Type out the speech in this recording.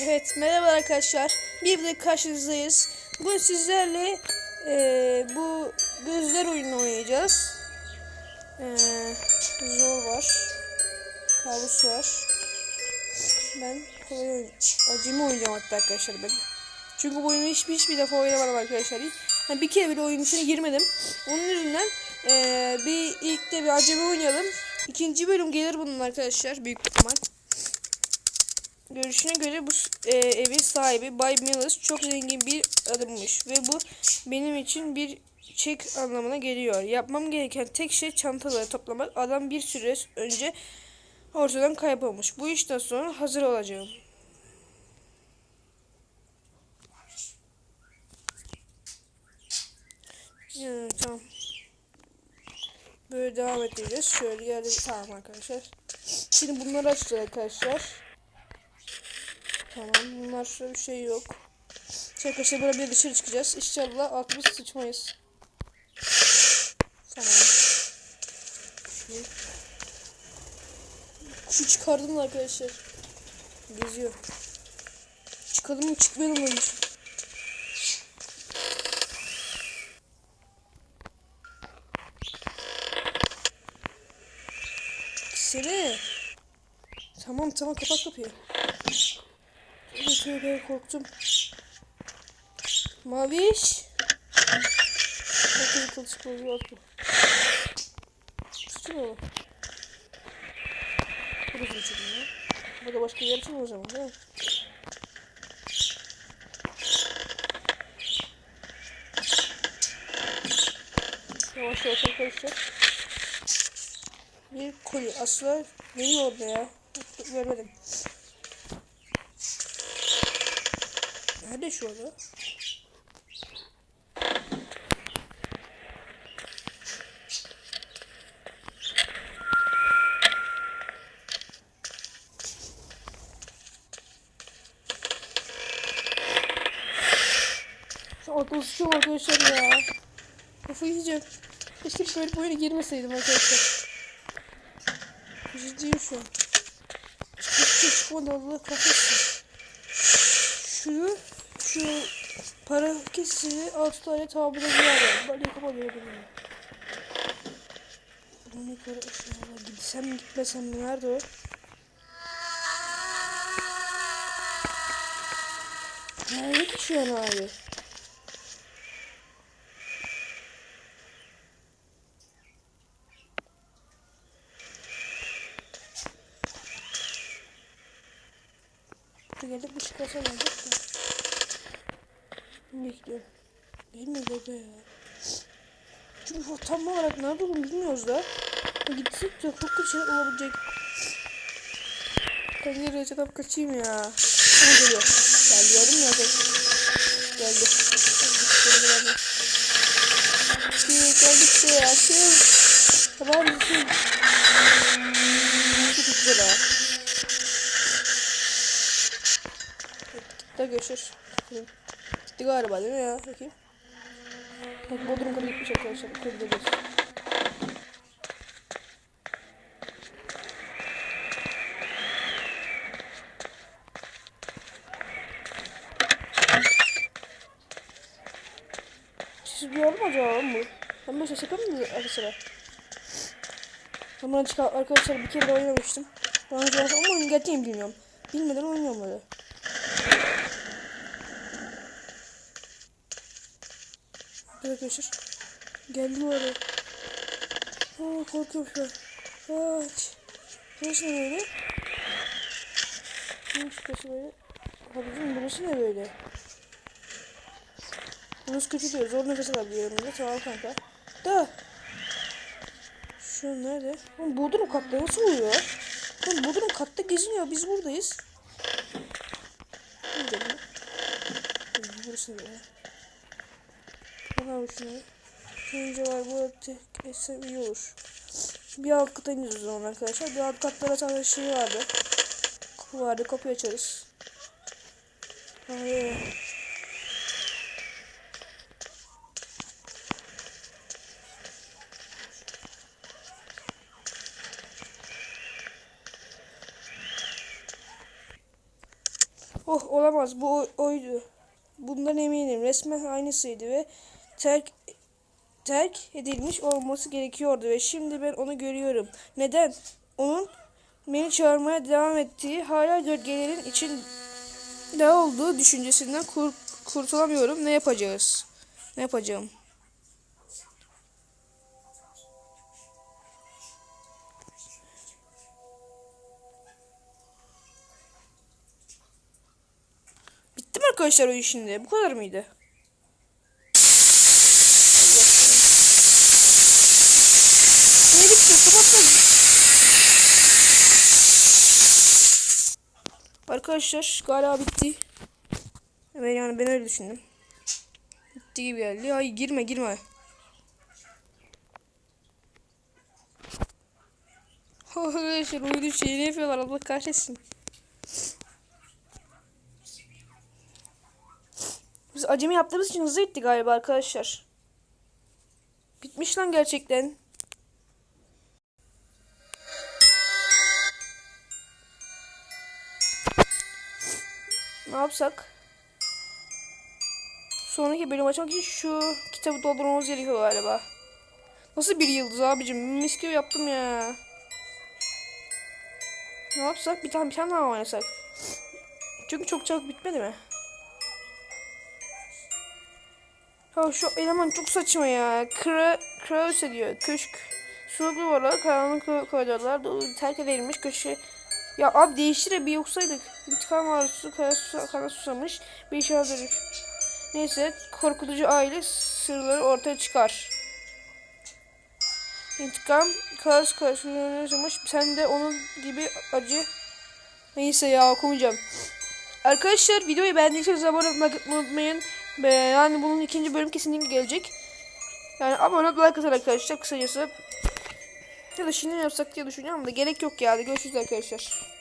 Evet merhaba arkadaşlar. Bir de karşınızdayız. Bugün sizlerle eee, bu gözler oyunu oynayacağız. Eee, zor var. Kabus var. Ben kolay oynayacağım hatta arkadaşlar ben. Çünkü bu oyunu hiçbir hiçbir defa oynamadım arkadaşlar. Yani bir kere bile oyunun içine girmedim. Onun yüzünden eee, bir ilk de bir acemi oynayalım. İkinci bölüm gelir bunun arkadaşlar büyük ihtimal. Görüşüne göre bu e, evin sahibi Bay Mills çok zengin bir adammış ve bu benim için bir çek anlamına geliyor. Yapmam gereken tek şey çantaları toplamak. Adam bir süre önce ortadan kaybolmuş. Bu işten sonra hazır olacağım. Yani, tamam. Böyle devam edeceğiz. Şöyle geldi. Tamam arkadaşlar. Şimdi bunları açacağız arkadaşlar. Tamam bunlar şöyle bir şey yok. Şey arkadaşlar böyle bir dışarı çıkacağız. İnşallah altımız sıçmayız. Tamam. Şu- çıkardım da arkadaşlar. Geziyor. Çıkalım mı çıkmayalım mı? Seni. Tamam tamam kapat kapıyı. Tövbe korktum. Maviş. Bakın kılıç kılıcı attı. Sıçın o. Burası için ya. Burada başka yer için o değil mi? Yavaş yavaş arkadaşlar. Bir koyu. Asla neyi orada ya? Görmedim. Nerede şu anda? Şu ortada sıçıyorum arkadaşlar ya. Kafayı yiyeceğim. Keşke böyle oyuna girmeseydim arkadaşlar. Ciddiyim şu an. Çıkıp çıkmadı Allah kahretsin. Şu şu para kesini 6 tane yer var. Ben yapamadım. Bunu yukarı aşağıya gitsem mi gitmesem mi nerede o? Nerede an abi? Geldik bu çıkarsa gelecek de. Bekliyorum. Gelmedi be ya. Çünkü tam olarak nerede olduğunu bilmiyoruz da. Gitsek de çok kötü şeyler olabilecek. Ben nereye çatıp kaçayım ya. Ama geliyor. Geldi gördün mü ya? Geldi. Geldi. Geldi. Geldi. Geldikçe ya. Şey. Tamam mısın? Çok güzel ha. Da görüşürüz. Gitti galiba değil mi ya? Bakayım. Bak Bodrum kadar gitmiş arkadaşlar. Bakın gideceğiz. Siz duyar mı acaba lan bu? Ben böyle şaka mı ara sıra? Ben buna çıkar arkadaşlar bir kere de oynamıştım. Daha önce ama oyunu bilmiyorum. Bilmeden oynuyorum böyle. Arkadaşlar. Geldi bu arada. Aa, korkuyorum şu an. Aç. Burası ne böyle? Neymiş burası böyle? Abicim burası ne böyle? Burası kötü diyor. Zor nefes alabiliyorum da. Tamam kanka. Da. Şu nerede? Oğlum Bodrum katta nasıl oluyor? Oğlum Bodrum katta geziniyor. Biz buradayız. Ne gidelim? Burası ne şunu. Önce var bu tek olur. Bir alt kata iniyoruz o zaman arkadaşlar. Bir alt katlara zaten şey vardı. Kapı vardı. Kapıyı açarız. Ay. Oh olamaz bu oydu. Bundan eminim. Resmen aynısıydı ve terk terk edilmiş olması gerekiyordu ve şimdi ben onu görüyorum. Neden? Onun beni çağırmaya devam ettiği hala gölgelerin için ne olduğu düşüncesinden kur- kurtulamıyorum. Ne yapacağız? Ne yapacağım? Bitti mi arkadaşlar o iş şimdi? Bu kadar mıydı? Arkadaşlar galiba bitti. Evet yani ben öyle düşündüm. Bitti gibi geldi. Ay girme girme. Arkadaşlar oyunun şeyini yapıyorlar Allah kahretsin. Biz acemi yaptığımız için hızlı gitti galiba arkadaşlar. Bitmiş lan gerçekten. Ne yapsak? Sonraki bölüm açmak için şu kitabı doldurmamız gerekiyor galiba. Nasıl bir yıldız abicim? Mis gibi yaptım ya. Ne yapsak? Bir tane bir tane daha oynasak? Çünkü çok çabuk bitmedi mi? Ya şu eleman çok saçma ya. Kra Krause diyor. Köşk. Su duvarlar, karanlık ko- koridorlar, terk edilmiş köşe. Ya abi değiştir bir yoksaydık. İntikam arzusu kana, sus- kana susamış bir şey hazır. Neyse korkutucu aile sırları ortaya çıkar. İntikam karşı karşıya yaşamış. Sen de onun gibi acı. Neyse ya okumayacağım. Arkadaşlar videoyu beğendiyseniz abone olmayı unutmayın. Be, yani bunun ikinci bölüm kesinlikle gelecek. Yani abone olup like atın arkadaşlar kısacası. Ya da şimdi yapsak diye düşünüyorum da gerek yok ya. Hadi görüşürüz arkadaşlar.